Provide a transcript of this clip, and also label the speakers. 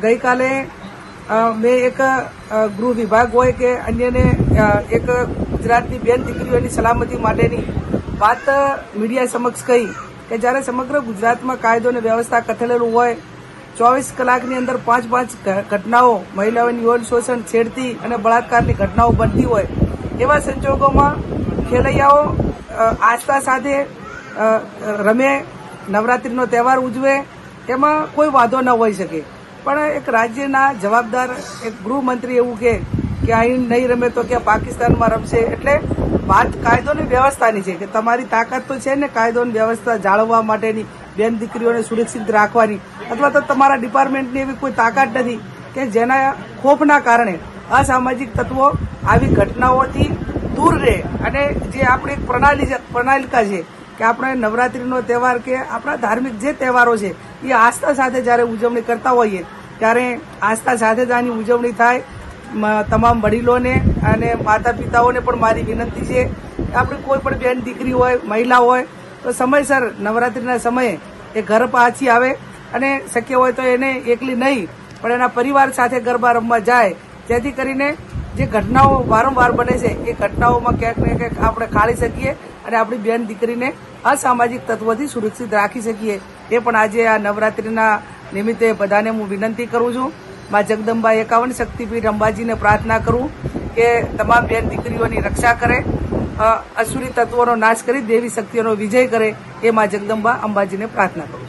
Speaker 1: ગઈકાલે મેં એક ગૃહ વિભાગ હોય કે અન્યને એક ગુજરાતની બેન દીકરીઓની સલામતી માટેની વાત મીડિયા સમક્ષ કહી કે જ્યારે સમગ્ર ગુજરાતમાં કાયદો અને વ્યવસ્થા કથલેલું હોય, ચોવીસ કલાકની અંદર પાંચ પાંચ ઘટનાઓ મહિલાઓની યૌન શોષણ છેડતી અને બળાત્કારની ઘટનાઓ બનતી હોય, એવા સંજોગોમાં ખેલૈયાઓ આસ્થા સાથે રમે, નવરાત્રીનો તહેવાર ઉજવે, એમાં કોઈ વાંધો ન હોઈ શકે. પણ એક રાજ્યના જવાબદાર એક ગૃહમંત્રી એવું કે કે અહીં નહીં રમે તો કે પાકિસ્તાનમાં રમશે. એટલે વાત કાયદોની વ્યવસ્થાની છે કે તમારી તાકાત તો છે ને કાયદોની વ્યવસ્થા જાળવવા માટેની બેન દીકરીઓને સુરક્ષિત રાખવાની. અથવા તો તમારા ડિપાર્ટમેન્ટની એવી કોઈ તાકાત નથી કે જેના ખોફના કારણે અસામાજિક તત્વો આવી ઘટનાઓથી દૂર રહે. અને જે આપણી એક પ્રણાલી પ્રણાલિકા છે કે આપણે નવરાત્રીનો તહેવાર કે આપણા ધાર્મિક જે તહેવારો છે, એ આસ્થા સાથે જ્યારે ઉજવણી કરતા હોઈએ ત્યારે આસ્થા સાથે જ આની ઉજવણી થાય. તમામ વડીલોને અને માતા પિતાઓને પણ મારી વિનંતી છે આપણે કોઈ પણ બેન દીકરી હોય, મહિલા હોય, તો સમયસર નવરાત્રિના સમયે એ ઘર પાછી આવે અને શક્ય હોય તો એને એકલી નહીં, પણ એના પરિવાર સાથે ગરબા રમવા જાય. જેથી કરીને જે ઘટનાઓ વારંવાર બને છે, એ ઘટનાઓમાં ક્યાંક ને ક્યાંક આપણે ખાળી શકીએ અને આપણી બેન દીકરીને અસામાજિક તત્વોથી સુરક્ષિત રાખી શકીએ. એ પણ આજે આ નવરાત્રિના નિમિત્તે બધાને હું વિનંતી કરું છું, મા જગદંબા એકાવન શક્તિપીઠ અંબાજીને પ્રાર્થના કરું કે તમામ બેન દીકરીઓની રક્ષા કરે અસુરી તત્વોનો નાશ કરી દેવી શક્તિઓનો વિજય કરે એ મા જગદંબા અંબાજીને પ્રાર્થના કરું